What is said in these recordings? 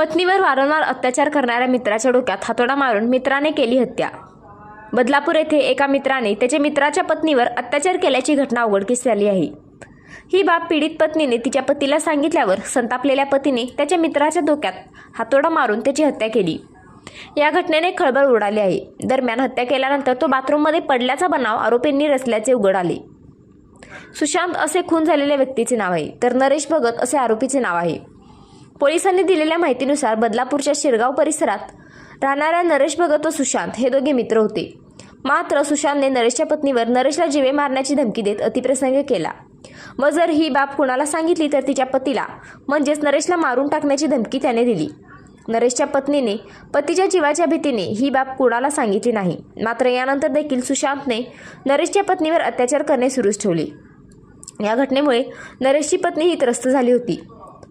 पत्नीवर वारंवार अत्याचार करणाऱ्या मित्राच्या डोक्यात हातोडा मारून मित्राने केली हत्या. बदलापूर येथे एका मित्राने त्याच्या मित्राच्या पत्नीवर अत्याचार केल्याची घटना उघडकीस आली आहे. ही बाब पीडित पत्नीने तिच्या पतीला सांगितल्यावर संतापलेल्या पतीने त्याच्या मित्राच्या डोक्यात हातोडा मारून त्याची हत्या केली. या घटनेने खळबळ उडाली आहे. दरम्यान हत्या केल्यानंतर तो बाथरूममध्ये पडल्याचा बनाव आरोपींनी रचल्याचे उघड आले. सुशांत असे खून झालेल्या व्यक्तीचे नाव आहे तर नरेश भगत असे आरोपीचे नाव आहे. पोलिसांनी दिलेल्या माहितीनुसार बदलापूरच्या शिरगाव परिसरात राहणाऱ्या नरेश भगत व सुशांत हे दोघे मित्र होते. मात्र सुशांतने नरेशच्या पत्नीवर नरेशला जीवे मारण्याची धमकी देत अतिप्रसंग केला. व जर ही बाब कुणाला सांगितली तर तिच्या पतीला म्हणजेच नरेशला मारून टाकण्याची धमकी त्याने दिली. नरेशच्या पत्नीने पतीच्या जीवाच्या भीतीने ही बाब कुणाला सांगितली नाही. मात्र यानंतर देखील सुशांतने नरेशच्या पत्नीवर अत्याचार करणे सुरूच ठेवले. या घटनेमुळे नरेशची पत्नी ही त्रस्त झाली होती.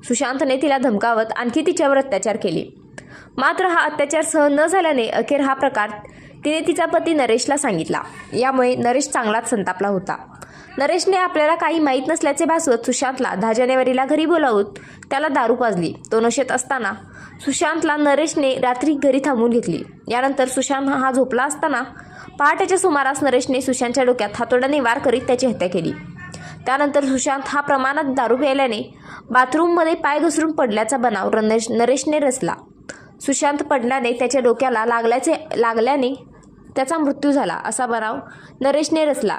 सुशांतने तिला धमकावत आणखी तिच्यावर अत्याचार केले. मात्र हा अत्याचार सहन न झाल्याने अखेर हा प्रकार तिने तिचा पती नरेशला सांगितला. यामुळे नरेश चांगलाच संतापला होता. नरेशने आपल्याला काही माहीत नसल्याचे भासवत सुशांतला दहा जानेवारीला घरी बोलावून त्याला दारू पाजली. तो नशेत असताना सुशांतला नरेशने रात्री घरी थांबून घेतली. यानंतर सुशांत हा झोपला असताना पहाटेच्या सुमारास नरेशने सुशांतच्या डोक्यात हातोड्याने वार करीत त्याची हत्या केली. त्यानंतर सुशांत हा प्रमाणात दारू प्यायल्याने बाथरूममध्ये पाय घसरून पडल्याचा बनाव रनेश नरेशने रचला. सुशांत पडल्याने त्याच्या डोक्याला लागल्याचे लागल्याने त्याचा मृत्यू झाला असा बनाव नरेशने रचला.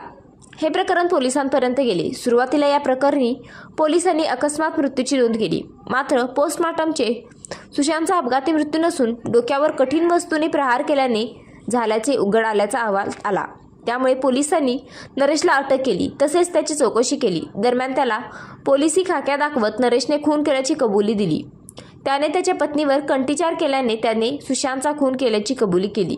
हे प्रकरण पोलिसांपर्यंत गेले. सुरुवातीला या प्रकरणी पोलिसांनी अकस्मात मृत्यूची नोंद केली. मात्र पोस्टमॉर्टमचे सुशांतचा अपघाती मृत्यू नसून डोक्यावर कठीण वस्तूने प्रहार केल्याने झाल्याचे उघड आल्याचा अहवाल आला. त्यामुळे पोलिसांनी नरेशला अटक केली तसेच त्याची चौकशी केली. दरम्यान त्याला पोलिसी खाक्या दाखवत नरेशने खून केल्याची कबुली दिली. त्याने त्याच्या पत्नीवर कंटीचार केल्याने त्याने सुशांतचा खून केल्याची कबुली केली.